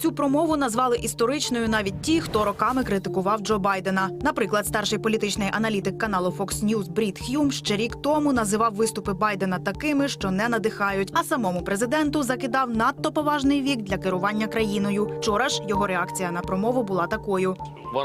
Цю промову назвали історичною навіть ті, хто роками критикував Джо Байдена. Наприклад, старший політичний аналітик каналу Fox News Брід Х'юм ще рік тому називав виступи Байдена такими, що не надихають. А самому президенту закидав надто поважний вік для керування країною. Вчора ж його реакція на промову була такою.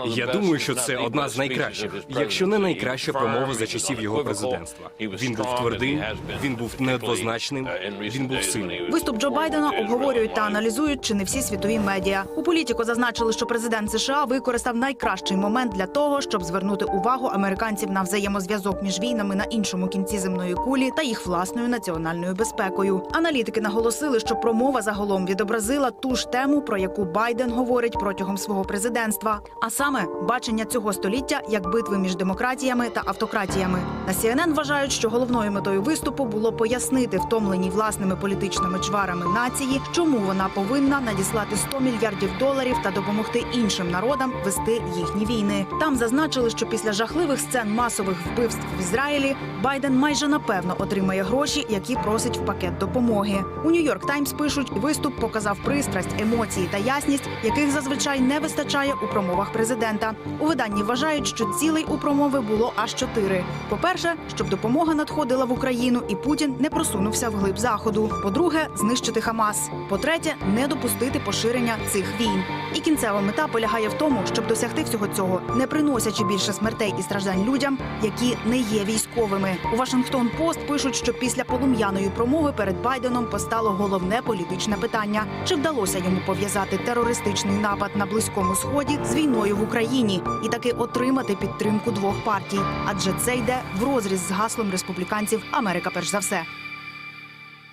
Я думаю, що це одна з найкращих, якщо не найкраща промова за часів його президентства. Він був твердий, він був неоднозначним, він був сильним. Виступ Джо Байдена обговорюють та аналізують чи не всі світові медіа. У політико зазначили, що президент США використав найкращий момент для того, щоб звернути увагу американців на взаємозв'язок між війнами на іншому кінці земної кулі та їх власною національною безпекою. Аналітики наголосили, що промова загалом відобразила ту ж тему, про яку Байден говорить протягом свого президентства, а саме бачення цього століття як битви між демократіями та автократіями. На CNN вважають, що головною метою виступу було пояснити втомленій власними політичними чварами нації, чому вона повинна надіслати 100 мільярдів доларів та допомогти іншим народам вести їхні війни. Там зазначили, що після жахливих сцен масових вбивств в Ізраїлі Байден майже напевно отримає гроші, які просить в пакет допомоги. У Нью-Йорк Таймс пишуть, виступ показав пристрасть, емоції та ясність, яких зазвичай не вистачає у промовах президента. У виданні вважають, що цілей у промови було аж чотири. По-перше, щоб допомога надходила в Україну і Путін не просунувся вглиб заходу. По-друге, знищити Хамас. По-третє, не допустити поширення цих війн. І кінцева мета полягає в тому, щоб досягти всього цього, не приносячи більше смертей і страждань людям, які не є військовими. У Вашингтон Пост пишуть, що після полум'яної промови перед Байденом постало головне політичне питання: чи вдалося йому пов'язати терористичний напад на близькому сході з війною в Україні і таки отримати підтримку двох партій? Адже це йде в розріз з гаслом республіканців Америка перш за все.